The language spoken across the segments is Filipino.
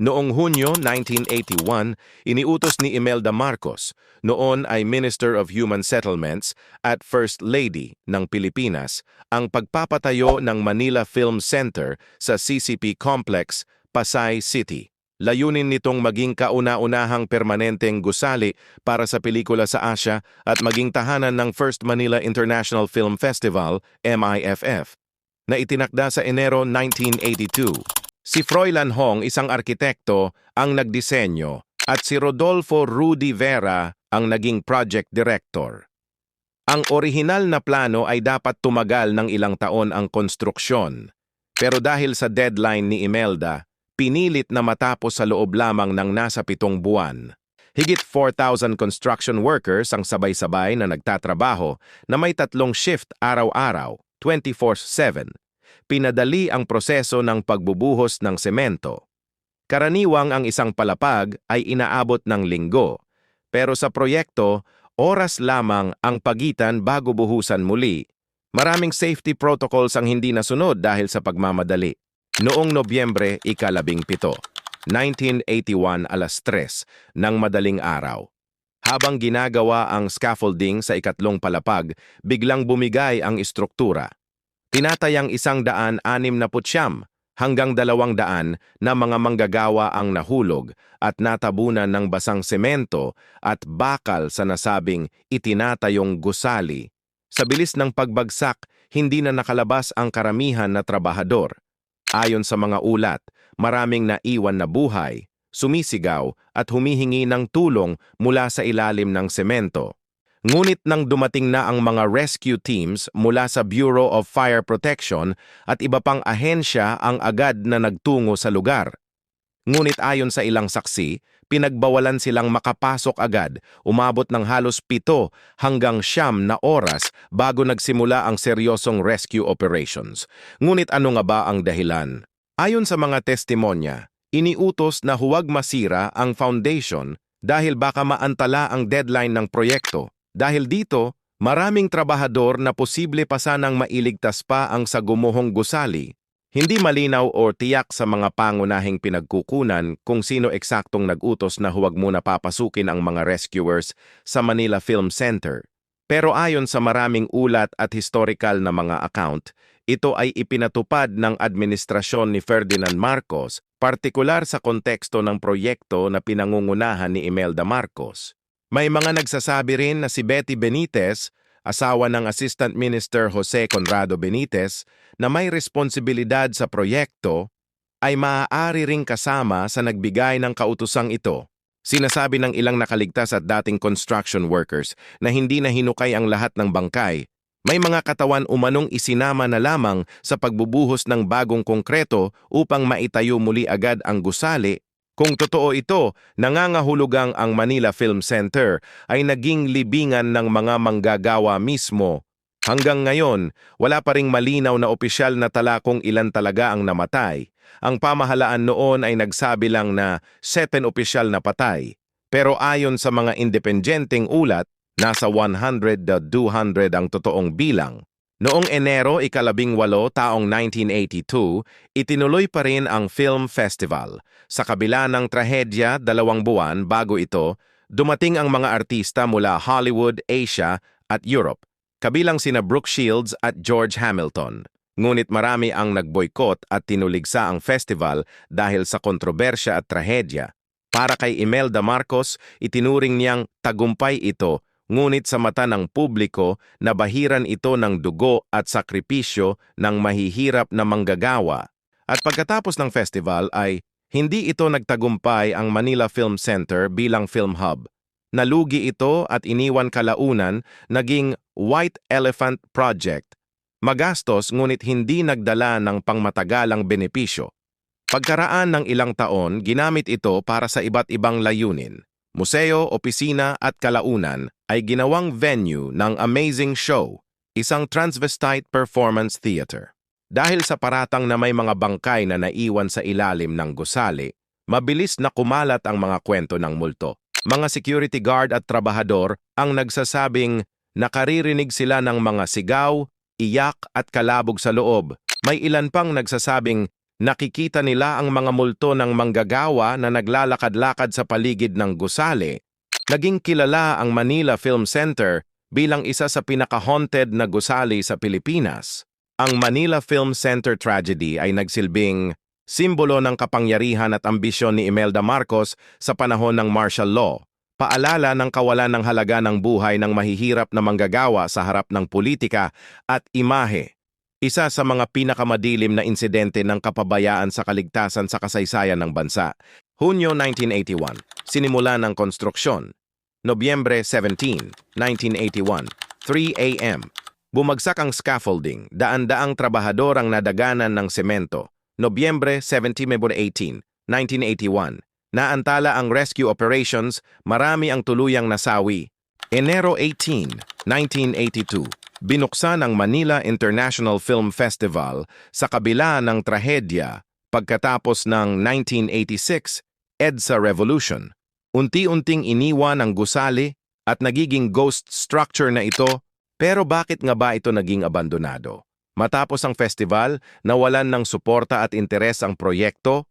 Noong Hunyo 1981, iniutos ni Imelda Marcos, noon ay Minister of Human Settlements at First Lady ng Pilipinas, ang pagpapatayo ng Manila Film Center sa CCP Complex, Pasay City. Layunin nitong maging kauna-unahang permanenteng gusali para sa pelikula sa Asia at maging tahanan ng First Manila International Film Festival, MIFF, na itinakda sa Enero 1982. Si Froilan Hong, isang arkitekto, ang nagdisenyo at si Rodolfo Rudy Vera ang naging project director. Ang orihinal na plano ay dapat tumagal ng ilang taon ang konstruksyon. Pero dahil sa deadline ni Imelda, pinilit na matapos sa loob lamang ng nasa pitong buwan. Higit 4,000 construction workers ang sabay-sabay na nagtatrabaho na may tatlong shift araw-araw, 24-7. Pinadali ang proseso ng pagbubuhos ng semento. Karaniwang ang isang palapag ay inaabot ng linggo, pero sa proyekto, oras lamang ang pagitan bago buhusan muli. Maraming safety protocols ang hindi nasunod dahil sa pagmamadali. Noong Nobyembre, ikalabing pito, 1981 alas 3 ng madaling araw. Habang ginagawa ang scaffolding sa ikatlong palapag, biglang bumigay ang istruktura. Tinatayang isang daan anim na putsyam hanggang dalawang daan na mga manggagawa ang nahulog at natabunan ng basang semento at bakal sa nasabing itinatayong gusali. Sa bilis ng pagbagsak, hindi na nakalabas ang karamihan na trabahador. Ayon sa mga ulat, maraming naiwan na buhay, sumisigaw at humihingi ng tulong mula sa ilalim ng semento. Ngunit nang dumating na ang mga rescue teams mula sa Bureau of Fire Protection at iba pang ahensya ang agad na nagtungo sa lugar. Ngunit ayon sa ilang saksi, pinagbawalan silang makapasok agad, umabot ng halos pito hanggang siyam na oras bago nagsimula ang seryosong rescue operations. Ngunit ano nga ba ang dahilan? Ayon sa mga testimonya, iniutos na huwag masira ang foundation dahil baka maantala ang deadline ng proyekto. Dahil dito, maraming trabahador na posible pa sanang mailigtas pa ang sa gumuhong gusali. Hindi malinaw o tiyak sa mga pangunahing pinagkukunan kung sino eksaktong nag-utos na huwag muna papasukin ang mga rescuers sa Manila Film Center. Pero ayon sa maraming ulat at historical na mga account, ito ay ipinatupad ng administrasyon ni Ferdinand Marcos, partikular sa konteksto ng proyekto na pinangungunahan ni Imelda Marcos. May mga nagsasabi rin na si Betty Benitez, asawa ng Assistant Minister Jose Conrado Benitez, na may responsibilidad sa proyekto, ay maaari ring kasama sa nagbigay ng kautusang ito. Sinasabi ng ilang nakaligtas at dating construction workers na hindi na hinukay ang lahat ng bangkay. May mga katawan umanong isinama na lamang sa pagbubuhos ng bagong konkreto upang maitayo muli agad ang gusali kung totoo ito, nangangahulugang ang Manila Film Center ay naging libingan ng mga manggagawa mismo. Hanggang ngayon, wala pa ring malinaw na opisyal na tala kung ilan talaga ang namatay. Ang pamahalaan noon ay nagsabi lang na 7 opisyal na patay. Pero ayon sa mga independenteng ulat, nasa 100 to 200 ang totoong bilang. Noong Enero ikalabing walo taong 1982, itinuloy pa rin ang Film Festival. Sa kabila ng trahedya dalawang buwan bago ito, dumating ang mga artista mula Hollywood, Asia at Europe, kabilang sina Brooke Shields at George Hamilton. Ngunit marami ang nagboykot at tinuligsa ang festival dahil sa kontrobersya at trahedya. Para kay Imelda Marcos, itinuring niyang tagumpay ito ngunit sa mata ng publiko nabahiran ito ng dugo at sakripisyo ng mahihirap na manggagawa. At pagkatapos ng festival ay hindi ito nagtagumpay ang Manila Film Center bilang film hub. Nalugi ito at iniwan kalaunan naging White Elephant Project. Magastos ngunit hindi nagdala ng pangmatagalang benepisyo. Pagkaraan ng ilang taon, ginamit ito para sa iba't ibang layunin. Museo, opisina at kalaunan ay ginawang venue ng Amazing Show, isang transvestite performance theater. Dahil sa paratang na may mga bangkay na naiwan sa ilalim ng gusali, mabilis na kumalat ang mga kwento ng multo. Mga security guard at trabahador ang nagsasabing nakaririnig sila ng mga sigaw, iyak at kalabog sa loob. May ilan pang nagsasabing Nakikita nila ang mga multo ng manggagawa na naglalakad-lakad sa paligid ng gusali. Naging kilala ang Manila Film Center bilang isa sa pinaka-haunted na gusali sa Pilipinas. Ang Manila Film Center tragedy ay nagsilbing simbolo ng kapangyarihan at ambisyon ni Imelda Marcos sa panahon ng martial law. Paalala ng kawalan ng halaga ng buhay ng mahihirap na manggagawa sa harap ng politika at imahe isa sa mga pinakamadilim na insidente ng kapabayaan sa kaligtasan sa kasaysayan ng bansa. Hunyo 1981, sinimula ng konstruksyon. Nobyembre 17, 1981, 3 a.m. Bumagsak ang scaffolding, daan-daang trabahador ang nadaganan ng semento. Nobyembre 17, 18, 1981. Naantala ang rescue operations, marami ang tuluyang nasawi. Enero 18, 1982 binuksan ang Manila International Film Festival sa kabila ng trahedya pagkatapos ng 1986 EDSA Revolution. Unti-unting iniwan ang gusali at nagiging ghost structure na ito, pero bakit nga ba ito naging abandonado? Matapos ang festival, nawalan ng suporta at interes ang proyekto,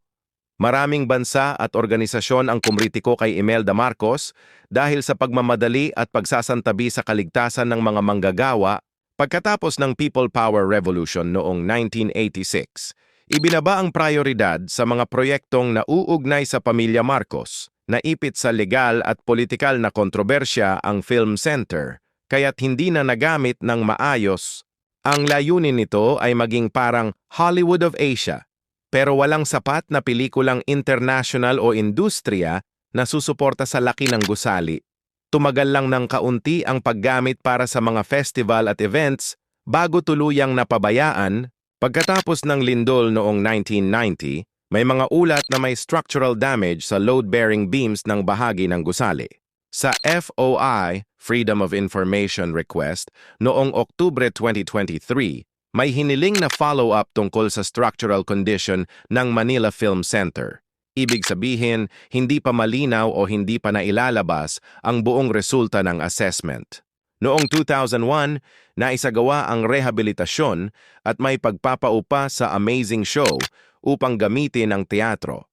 Maraming bansa at organisasyon ang kumritiko kay Imelda Marcos dahil sa pagmamadali at pagsasantabi sa kaligtasan ng mga manggagawa pagkatapos ng People Power Revolution noong 1986. Ibinaba ang prioridad sa mga proyektong nauugnay sa pamilya Marcos, naipit sa legal at politikal na kontrobersya ang Film Center, kaya't hindi na nagamit ng maayos. Ang layunin nito ay maging parang Hollywood of Asia, pero walang sapat na pelikulang international o industriya na susuporta sa laki ng gusali. Tumagal lang ng kaunti ang paggamit para sa mga festival at events bago tuluyang napabayaan pagkatapos ng lindol noong 1990, may mga ulat na may structural damage sa load-bearing beams ng bahagi ng gusali. Sa FOI, Freedom of Information Request, noong Oktubre 2023, may hiniling na follow-up tungkol sa structural condition ng Manila Film Center. Ibig sabihin, hindi pa malinaw o hindi pa nailalabas ang buong resulta ng assessment. Noong 2001, naisagawa ang rehabilitasyon at may pagpapaupa sa Amazing Show upang gamitin ang teatro.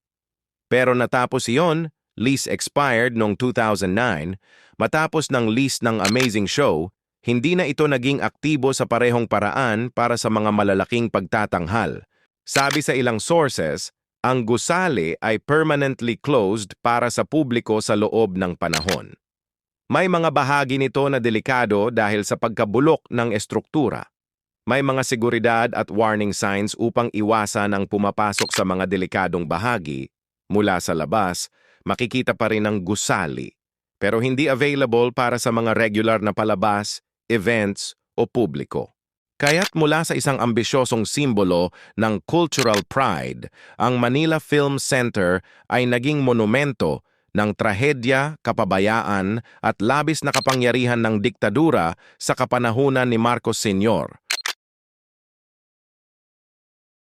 Pero natapos iyon, lease expired noong 2009, matapos ng lease ng Amazing Show, hindi na ito naging aktibo sa parehong paraan para sa mga malalaking pagtatanghal. Sabi sa ilang sources, ang gusali ay permanently closed para sa publiko sa loob ng panahon. May mga bahagi nito na delikado dahil sa pagkabulok ng estruktura. May mga seguridad at warning signs upang iwasan ang pumapasok sa mga delikadong bahagi. Mula sa labas, makikita pa rin ang gusali, pero hindi available para sa mga regular na palabas, events o publiko. Kaya't mula sa isang ambisyosong simbolo ng cultural pride, ang Manila Film Center ay naging monumento ng trahedya, kapabayaan at labis na kapangyarihan ng diktadura sa kapanahunan ni Marcos Sr.